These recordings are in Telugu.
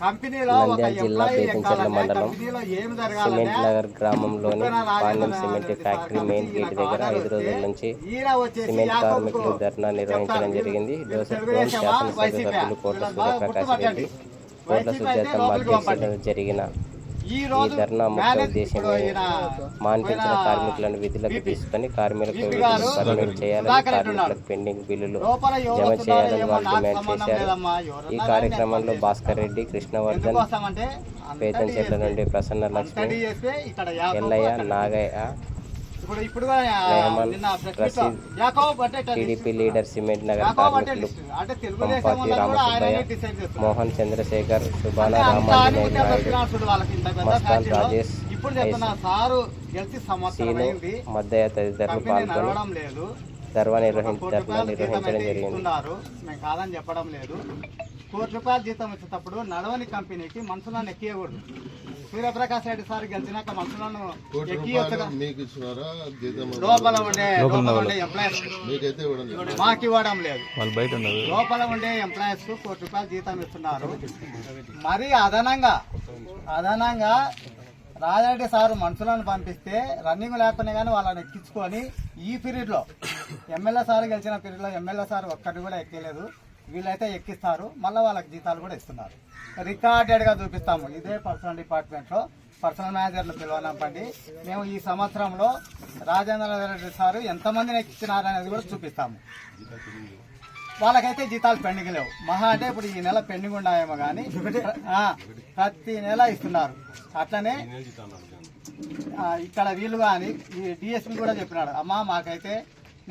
నంద్యాల జిల్లా బేతంచెర్ల మండలం సిమెంట్ నగర్ గ్రామంలోని Pandyam cement factory main gate దగ్గర ఐదు రోజుల నుంచి సిమెంట్ కార్మికులు ధర్నా నిర్వహించడం. జరిగింది జోసెఫ్ శాసనసభ? సభ్యులు కోట్ల సూర్యప్రకాష్. రెడ్డి కోట్ల సుజాతమ్మ అధ్యక్షతన. జరిగిన ఈ ధర్నా ముఖ్య ఉద్దేశం మాన్పించిన కార్మికులను విధులకు తీసుకొని కార్మికులకు పర్మనెంట్ చేయాలని కార్మికులకు. పెండింగ్ బిల్లులు జమ చేయాలని వాళ్ళు డిమాండ్ చేశారు. ఈ కార్యక్రమంలో భాస్కర్ రెడ్డి కృష్ణవర్ధన్ పేతంచెట్ల DSP. నుండి ప్రసన్న లక్ష్మి ఎల్లయ్య. నాగయ్య ఇప్పుడు టీడీపీ లీడర్ సిమెంట్ నగర్ కార్మికులు ఆయననే రామసుబ్బయ్య. మోహన్ చంద్రశేఖర్ అంత రామాంజనేయ నాయుడు మస్తాన్. రాజేష్, ఇప్పుడు చెప్తున్నా సారు గెలిచి సంవత్సరం సీను మద్దయ్య తదితరులు పాల్గొని జీతం నిర్వహించడం అయితే జరిగింది. కాదని చెప్పడం లేదు. కోటి రూపాయలు జీతం ఇచ్చేటప్పుడు నడవని కంపెనీకి మనుషులను ఎక్కియకూడదు. సూర్యప్రకాష్ రెడ్డి సార్ గెలిచినాక మనుషులను లోపల ఉండే ఎంప్లాయీస్. మాకు ఇవ్వడం లేదు. వాళ్ళు బయట ఉన్నారు. లోపల ఉండే ఎంప్లాయీస్కు కోటి రూపాయలు జీతం ఇస్తున్నారు. మరి అదనంగా అదనంగా రాజారెడ్డి సారు మనుషులను పంపిస్తే రన్నింగ్ లేకపోయినా కానీ వాళ్ళని ఎక్కించుకొని ఈ పీరియడ్లో ఎమ్మెల్యే సార్ గెలిచిన పీరియడ్లో ఎమ్మెల్యే సార్ ఒక్కటి కూడా ఎక్కలేదు. వీళ్ళైతే ఎక్కిస్తారు. మళ్ళీ వాళ్ళకి జీతాలు కూడా ఇస్తున్నారు. రికార్డెడ్గా చూపిస్తాము. ఇదే పర్సనల్ డిపార్ట్మెంట్లో పర్సనల్ మేనేజర్లు పిలవనంపండి. మేము ఈ సంవత్సరంలో రాజేంద్ర రెడ్డి సారు ఎంతమందిని ఎక్కించినారనేది కూడా చూపిస్తాము. వాళ్ళకైతే జీతాలు పెండింగ్ లేవు. మహా అంటే ఇప్పుడు ఈ నెల పెండింగ్ ఉన్నాయేమో కానీ ప్రతి నెల ఇస్తున్నారు. అట్లనే ఇక్కడ వీళ్ళు కానీ ఈ డిఎస్పీ కూడా చెప్పినాడు. అమ్మా మాకైతే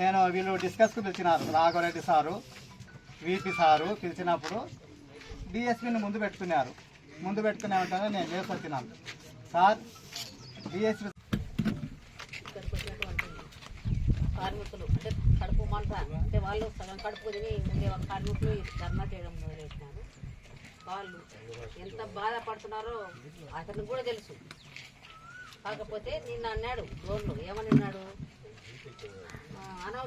నేను వీళ్ళు డిస్కస్కు పిలిచినారు. రాఘవరెడ్డి సారు. వీపీ సారు పిలిచినప్పుడు డిఎస్పీని ముందు పెట్టుకున్నారు. ముందు పెట్టుకునే వెంటనే నేను చేసి వచ్చినాను. సార్ డిఎస్పీ కార్మికులు అంటే కడుపు మంట అంటే వాళ్ళు సగం కడుపు తిని ఉండే ఒక కార్మికులు ధర్నా చేయడం మొదలెట్టినారు వాళ్ళు ఎంత బాధపడుతున్నారో అతనికి కూడా తెలుసు. కాకపోతే నిన్న అన్నాడు రోడ్లు ఏమని అన్నాడు?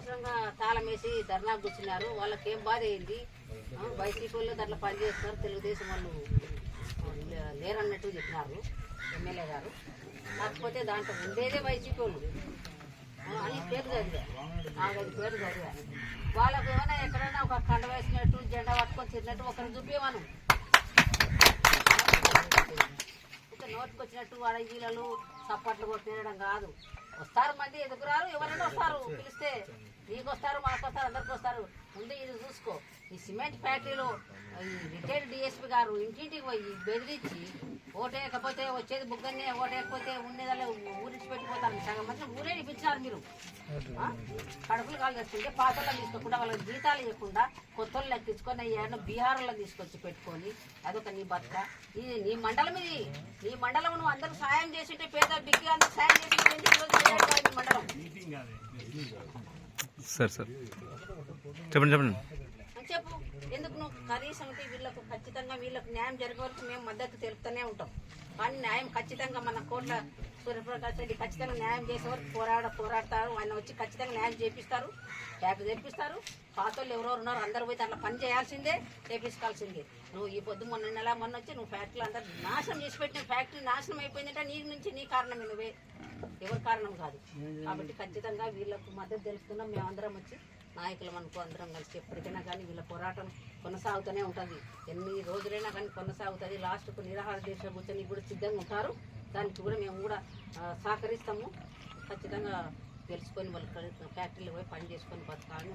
అనవసరంగా తాళం వేసి ధర్నా కూర్చున్నారు. వాళ్ళకి ఏం బాధ అయింది వైసీపీ వాళ్ళు దాంట్లో పనిచేస్తున్నారు తెలుగుదేశం వాళ్ళు లే- లేరన్నట్టు చెప్పినారు ఎమ్మెల్యే గారు. కాకపోతే దాంట్లో ఉండేదే వైసీపీ వాళ్ళు. అని పేరు చదివా. నాలుగైదు పేరు చదివా. వాళ్ళకు ఏమైనా ఎక్కడైనా ఒక కండ వేసినట్టు జెండా పట్టుకొని తిరిగినట్టు ఒకరిని చూపించమను ఇంకా నోటికి వచ్చినట్టు వాడ సప్పట్లు కొట్టి తినడం కాదు. వస్తారు మంది ఎదుగురారు ఎవరైనా వస్తారు పిలిస్తే నీకు వస్తారు మాకు వస్తారు అందరికి వస్తారు ముందు ఇది చూసుకో. ఈ సిమెంట్ ఫ్యాక్టరీలో ఈ రిటైర్డ్ డిఎస్పీ గారు ఇంటింటికి పోయి బెదిరించి ఓటేయకపోతే వచ్చేది బుగ్గన్నే ఓటేయకపోతే ఉండేదాన్ని ఊరించి పెట్టిపోతారు సగం మంది ఊరే ఇప్పించారు మీరు? కడుపులు కాలు తెచ్చుకుంటే పాతల్లో తీసుకోకుండా వాళ్ళకి జీతాలు ఇవ్వకుండా కొత్త వాళ్ళు ఎక్కించుకొని ఏమన్నా బీహార్లో తీసుకొచ్చి పెట్టుకొని అదొక నీ బతుక ఇది నీ మండలం ఇది. నీ మండలం నువ్వు అందరికి సాయం చేసింటే పేద బిగ్గి అందరికి సాయం చేసి మండలం? Sir sir. చెప్పండి చెప్పండి. చెప్పు. ఎందుకు నువ్వు కనీసం వీళ్ళకు ఖచ్చితంగా వీళ్ళకు న్యాయం జరిగే వరకు మేము మద్దతు తెలుపుతూనే ఉంటాం. కానీ న్యాయం ఖచ్చితంగా మన కోట్ల సూర్యప్రకాష్ రెడ్డి ఖచ్చితంగా న్యాయం చేసే వరకు పోరాడ పోరాడతారు. ఆయన వచ్చి ఖచ్చితంగా న్యాయం చేపిస్తారు. ట్యాక్స్ తెప్పిస్తారు. పాత వాళ్ళు ఎవరెవరు ఉన్నారో. అందరూ పోయి దాంట్లో పని చేయాల్సిందే చేపించుకోవాల్సిందే. నువ్వు ఈ పొద్దు మొన్న నెల మొన్న వచ్చి నువ్వు ఫ్యాక్టరీలు అందరూ నాశనం చేసి పెట్టిన ఫ్యాక్టరీ నాశనం అయిపోయిందంటే నీ నుంచి నీ కారణమే నువ్వే. ఎవరి కారణం కాదు. కాబట్టి ఖచ్చితంగా వీళ్ళకు మద్దతు తెలుపుతున్నాం. మేమందరం వచ్చి నాయకులు అనుకో అందరం కలిసి ఎప్పటికైనా కానీ వీళ్ళ పోరాటం కొనసాగుతూనే ఉంటుంది. ఎన్ని రోజులైనా కానీ కొనసాగుతుంది. లాస్ట్కు నిరాహార దీక్ష కూర్చొని కూడా సిద్ధంగా ఉంటారు. దానికి కూడా మేము కూడా సహకరిస్తాము. ఖచ్చితంగా తెలుసుకొని వాళ్ళ ఫ్యాక్టరీలో పోయి పని చేసుకొని బతకాలని